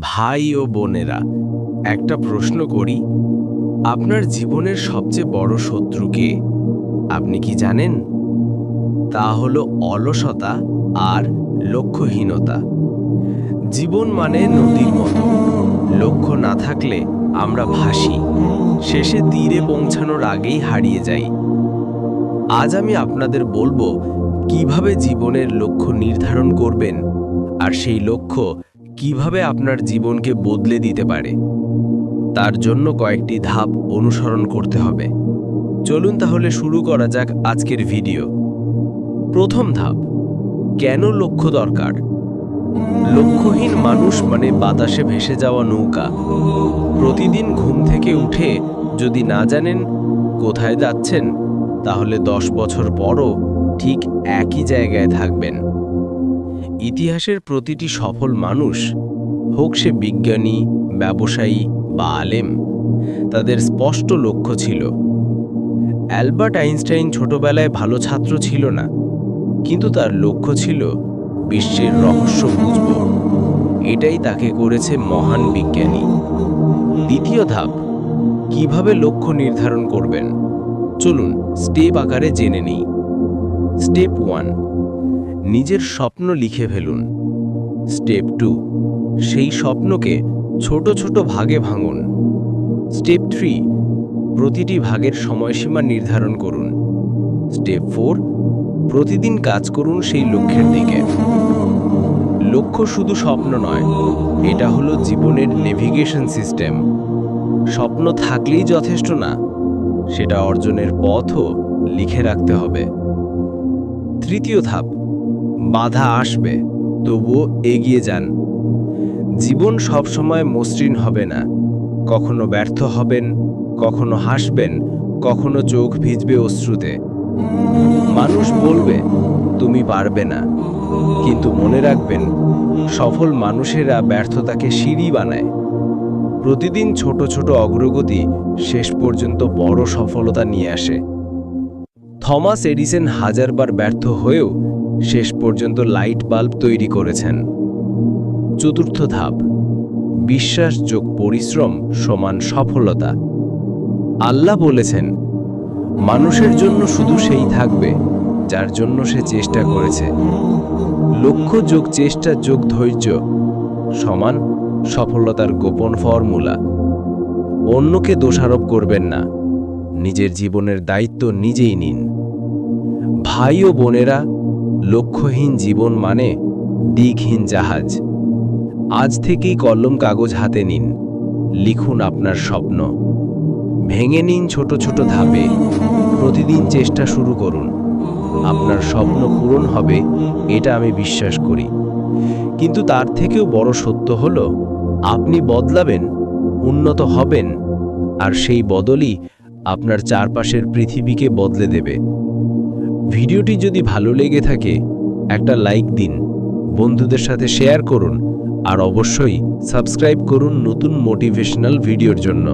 ভাই ও বোনেরা, একটা প্রশ্ন করি। আপনার জীবনের সবচেয়ে বড় শত্রুকে আপনি কি জানেন? তা হলো অলসতা আর লক্ষ্যহীনতা। জীবন মানে নদীর মতো। লক্ষ্য না থাকলে আমরা ভাসি। শেষে তীরে পৌঁছানোর আগেই হারিয়ে যাই। আজ আমি আপনাদের বলব, কীভাবে জীবনের লক্ষ্য নির্ধারণ করবেন? আর সেই লক্ষ্য কীভাবে আপনার জীবনকে বদলে দিতে পারে? তার জন্য কয়েকটি ধাপ অনুসরণ করতে হবে। চলুন তাহলে শুরু করা যাক আজকের ভিডিও। প্রথম ধাপ, কেন লক্ষ্য দরকার? লক্ষ্যহীন মানুষ মানে বাতাসে ভেসে যাওয়া নৌকা। প্রতিদিন ঘুম থেকে উঠে যদি না জানেন কোথায় যাচ্ছেন, তাহলে দশ বছর পরও ঠিক একই জায়গায় থাকবেন। ইতিহাসের প্রতিটি সফল মানুষ, হোক সে বিজ্ঞানী, ব্যবসায়ী বা আলেম, তাদের স্পষ্ট লক্ষ্য ছিল। অ্যালবার্ট আইনস্টাইন ছোটবেলায় ভালো ছাত্র ছিল না, কিন্তু তার লক্ষ্য ছিল বিশ্বের রহস্য বুঝব। এটাই তাকে করেছে মহান বিজ্ঞানী। দ্বিতীয় ধাপ, কীভাবে লক্ষ্য নির্ধারণ করবেন? চলুন স্টেপ আকারে জেনে নিই। স্টেপ ওয়ান নিজের স্বপ্ন লিখে ফেলুন। স্টেপ টু, সেই স্বপ্নকে ছোট ছোট ভাগে ভাঙুন। স্টেপ থ্রি, প্রতিটি ভাগের সময়সীমা নির্ধারণ করুন। স্টেপ ফোর, প্রতিদিন কাজ করুন সেই লক্ষ্যের দিকে। লক্ষ্য শুধু স্বপ্ন নয়, এটা হলো জীবনের নেভিগেশন সিস্টেম। স্বপ্ন থাকলেই যথেষ্ট না, সেটা অর্জনের পথও লিখে রাখতে হবে। তৃতীয় ধাপ বাধা আসবে, তবুও এগিয়ে যান। জীবন সবসময় মসৃণ হবে না। কখনো ব্যর্থ হবেন, কখনো হাসবেন, কখনো চোখ ভিজবে অশ্রুতে। মানুষ বলবে, তুমি পারবে না। কিন্তু মনে রাখবেন, সফল মানুষেরা ব্যর্থতাকে সিঁড়ি বানায়। প্রতিদিন ছোট ছোট অগ্রগতি শেষ পর্যন্ত বড় সফলতা নিয়ে আসে। থমাস এডিসন হাজারবার ব্যর্থ হয়েও শেষ পর্যন্ত লাইট বাল্ব তৈরি করেছেন। চতুর্থ ধাপ, বিশ্বাস যোগ পরিশ্রম সমান সফলতা। আল্লাহ বলেছেন, মানুষের জন্য শুধু সেই থাকবে যার জন্য সে চেষ্টা করেছে। লক্ষ্য যোগ চেষ্টা যোগ ধৈর্য সমান সফলতার গোপন ফর্মুলা। অন্যকে দোষারোপ করবেন না, নিজের জীবনের দায়িত্ব নিজেই নিন। ভাই ও বোনেরা লক্ষ্যহীন জীবন মানে দিকহীন জাহাজ। আজ থেকেই কলম কাগজ হাতে নিন, লিখুন আপনার স্বপ্ন। ভেঙে নিন ছোট ছোট ধাপে, প্রতিদিন চেষ্টা শুরু করুন। আপনার স্বপ্ন পূরণ হবে, এটা আমি বিশ্বাস করি। কিন্তু তার থেকেও বড় সত্য হল, আপনি বদলাবেন, উন্নত হবেন, আর সেই বদলই আপনার চারপাশের পৃথিবীকে বদলে দেবে। ভিডিওটি যদি ভালো লেগে থাকে, একটা লাইক দিন, বন্ধুদের সাথে শেয়ার করুন, আর অবশ্যই সাবস্ক্রাইব করুন নতুন মোটিভেশনাল ভিডিওর জন্য।